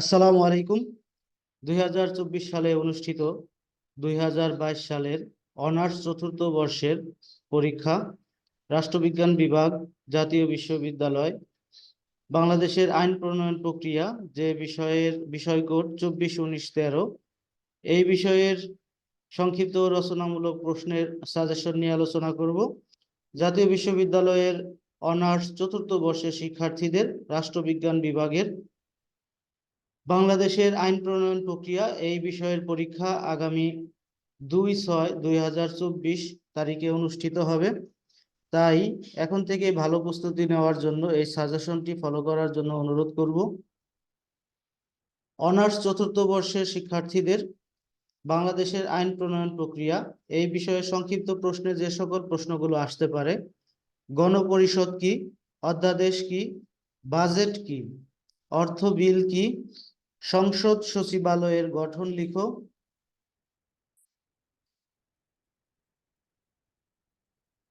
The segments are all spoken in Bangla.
আসসালামু আলাইকুম। দুই হাজার চব্বিশ সালে অনুষ্ঠিত দুই হাজার বাইশ সালের অনার্স চতুর্থ বর্ষের পরীক্ষা রাষ্ট্রবিজ্ঞান বিভাগ জাতীয় বিশ্ববিদ্যালয়, বাংলাদেশের আইন প্রণয়ন প্রক্রিয়া যে বিষয়ের বিষয় কোড চব্বিশ উনিশ তেরো, এই বিষয়ের সংক্ষিপ্ত রচনামূলক প্রশ্নের সাজেশন নিয়ে আলোচনা করব। জাতীয় বিশ্ববিদ্যালয়ের অনার্স চতুর্থ বর্ষের শিক্ষার্থীদের রাষ্ট্রবিজ্ঞান বিভাগের বাংলাদেশের আইন প্রণয়ন প্রক্রিয়া এই বিষয়ের পরীক্ষা আগামী দুই ছয় দুই তারিখে অনুষ্ঠিত হবে। তাই এখন থেকে ভালো প্রস্তুতি নেওয়ার জন্য এই সাজেশনটি ফলো করার জন্য অনুরোধ করব। অনার্স চতুর্থ বর্ষের শিক্ষার্থীদের বাংলাদেশের আইন প্রণয়ন প্রক্রিয়া এই বিষয়ে সংক্ষিপ্ত প্রশ্নে যে সকল প্রশ্নগুলো আসতে পারে, গণপরিষদ কি, অধ্যাদেশ কি, বাজেট কি, অর্থ বিল কি সংসদ সচিবালয়ের গঠন লিখো।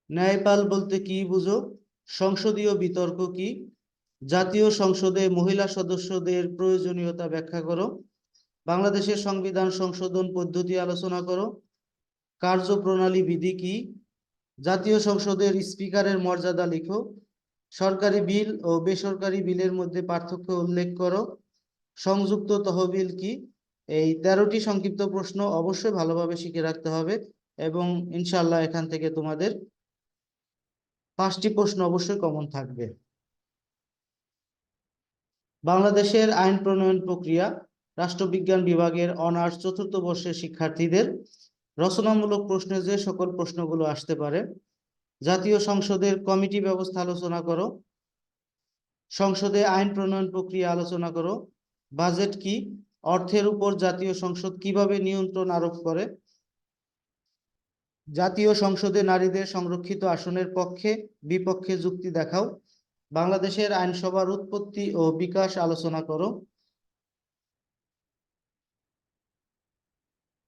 ন্যায়পাল বলতে কি বুঝো? সংসদীয় বিতর্ক কি? জাতীয় সংসদে মহিলা সদস্যদের প্রয়োজনীয়তা ব্যাখ্যা করো। বাংলাদেশের সংবিধান সংশোধন পদ্ধতি আলোচনা করো। কার্যপ্রণালী বিধি কি? জাতীয় সংসদের স্পিকারের মর্যাদা লিখো। সরকারি বিল ও বেসরকারি বিলের মধ্যে পার্থক্য উল্লেখ করো। সংযুক্ত তহবিল কি? এই তেরোটি সংক্ষিপ্ত প্রশ্ন অবশ্যই ভালোভাবে শিখে রাখতে হবে এবং ইনশাল্লাহ এখান থেকে তোমাদের পাঁচটি প্রশ্ন অবশ্যই কমন থাকবে। বাংলাদেশের আইন প্রণয়ন প্রক্রিয়া রাষ্ট্রবিজ্ঞান বিভাগের অনার্স চতুর্থ বর্ষের শিক্ষার্থীদের রচনামূলক প্রশ্নে যে সকল প্রশ্নগুলো আসতে পারে, জাতীয় সংসদের কমিটি ব্যবস্থা আলোচনা করো, সংসদে আইন প্রণয়ন প্রক্রিয়া আলোচনা করো বাজেট কি? অর্থের উপর জাতীয় সংসদ কীভাবে নিয়ন্ত্রণ আরোপ করে? জাতীয় সংসদে নারীদের সংরক্ষিত আসনের পক্ষে বিপক্ষে যুক্তি দেখাও। বাংলাদেশের আইনসভার উৎপত্তি ও বিকাশ আলোচনা করো।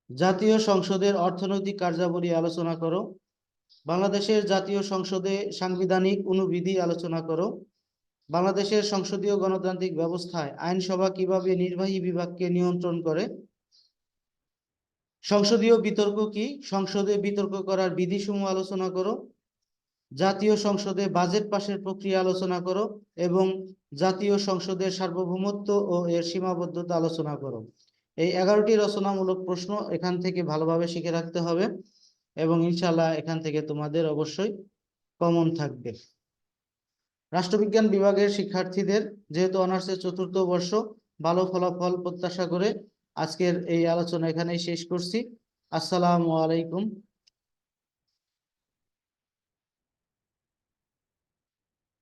জাতীয় সংসদের অর্থনৈতিক কার্যাবলী আলোচনা করো। বাংলাদেশের জাতীয় সংসদে সাংবিধানিক অনুবিধি আলোচনা করো। বাংলাদেশের সংসদীয় গণতান্ত্রিক ব্যবস্থায় আইনসভা কীভাবে নির্বাহী বিভাগকে নিয়ন্ত্রণ করে? সংসদীয় বিতর্ক কি? সংসদে বিতর্ক করার বিধিসমূহ আলোচনা করো। জাতীয় সংসদে বাজেট পাশের প্রক্রিয়া আলোচনা করো এবং জাতীয় সংসদের সার্বভৌমত্ব ও এর সীমাবদ্ধতা আলোচনা করো। এই এগারোটি রচনামূলক প্রশ্ন এখান থেকে ভালোভাবে শিখে রাখতে হবে এবং ইনশাল্লাহ এখান থেকে তোমাদের অবশ্যই কমন থাকবে। রাষ্ট্রবিজ্ঞান বিভাগের শিক্ষার্থীদের যেহেতু অনার্সের চতুর্থ বর্ষ, ভালো ফলাফল প্রত্যাশা করে আজকের এই আলোচনা এখানেই শেষ করছি। আসসালামু আলাইকুম।